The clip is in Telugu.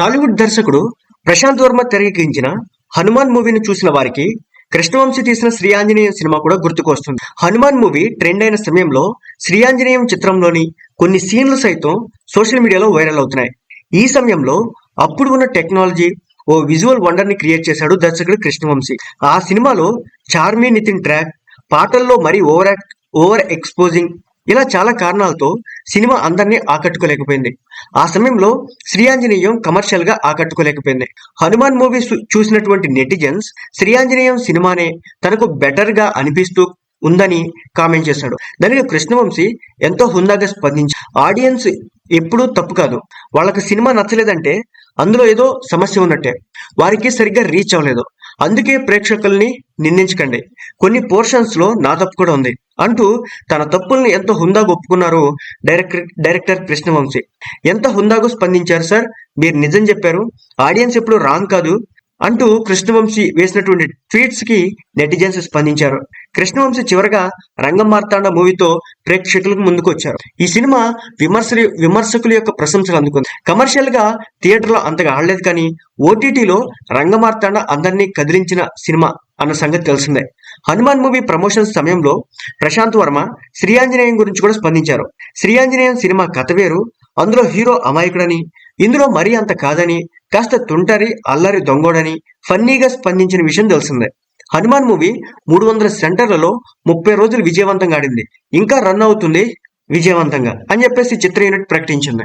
టాలీవుడ్ దర్శకుడు ప్రశాంత్ వర్మ తెరకెక్కించిన హనుమాన్ మూవీని చూసిన వారికి కృష్ణవంశీ తీసిన శ్రీ ఆంజనేయం సినిమా కూడా గుర్తుకొస్తుంది. హనుమాన్ మూవీ ట్రెండ్ అయిన సమయంలో శ్రీ ఆంజనేయం చిత్రంలోని కొన్ని సీన్లు సైతం సోషల్ మీడియాలో వైరల్ అవుతున్నాయి. ఈ సమయంలో అప్పుడు ఉన్న టెక్నాలజీ ఓ విజువల్ వండర్ని క్రియేట్ చేశాడు దర్శకుడు కృష్ణవంశీ. ఆ సినిమాలో చార్మీ నితిన్ ట్రాక్ పాటల్లో మరీ ఓవర్ ఓవర్ ఎక్స్పోజింగ్ ఇలా చాలా కారణాలతో సినిమా అందరినీ ఆకట్టుకోలేకపోయింది. ఆ సమయంలో శ్రీ ఆంజనేయం కమర్షియల్గా ఆకట్టుకోలేకపోయింది. హనుమాన్ మూవీ చూసినటువంటి నెటిజన్స్ శ్రీ ఆంజనేయం సినిమానే తనకు బెటర్గా అనిపిస్తూ ఉందని కామెంట్ చేశాడు. దానికి కృష్ణవంశీ ఎంతో హుందాగా స్పందించి ఆడియన్స్ ఎప్పుడూ తప్పు కాదు. వాళ్ళకి సినిమా నచ్చలేదంటే అందులో ఏదో సమస్య ఉన్నట్టే. వారికి సరిగ్గా రీచ్ అవ్వలేదు. అందుకే ప్రేక్షకుల్ని నిందించకండి. కొన్ని పోర్షన్స్లో నా తప్పు కూడా ఉంది. అంటూ తన తప్పుల్ని ఎంత హుందాగా ఒప్పుకున్నారు డైరెక్టర్ డైరెక్టర్ కృష్ణవంశీ. ఎంత హుందాగా స్పందించారు సార్? మీరు నిజం చెప్పారు. ఆడియన్స్ ఎప్పుడు రాంగ్ కాదు. అంటూ కృష్ణవంశీ వేసినటువంటి ట్వీట్స్కి నెటిజన్స్ స్పందించారు. కృష్ణవంశీ చివరగా రంగం మార్తాండ మూవీతో ప్రేక్షకులకు ముందుకు వచ్చారు ఈ సినిమా విమర్శలు విమర్శకుల యొక్క ప్రశంసలు అందుకుంది. కమర్షియల్గా థియేటర్లో అంతగా ఆడలేదు కానీ ఓటీటీలో రంగమార్తాండ అందరినీ కదిలించిన సినిమా అన్న సంగతి తెలిసిందే. హనుమాన్ మూవీ ప్రమోషన్స్ సమయంలో ప్రశాంత్ వర్మ శ్రీ ఆంజనేయం గురించి కూడా స్పందించారు. శ్రీ ఆంజనేయం సినిమా కథ వేరు అందులో హీరో అమాయకుడని ఇందులో మరీ అంత కాదని కాస్త తుంటరి అల్లరి దొంగోడని ఫన్నీగా స్పందించిన విషయం తెలిసిందే. హనుమాన్ మూవీ మూడు వందల సెంటర్లలో ముప్పై రోజులు విజయవంతంగా ఆడింది. ఇంకా రన్ అవుతుంది విజయవంతంగా అని చెప్పేసి చిత్ర యూనిట్ ప్రకటించింది.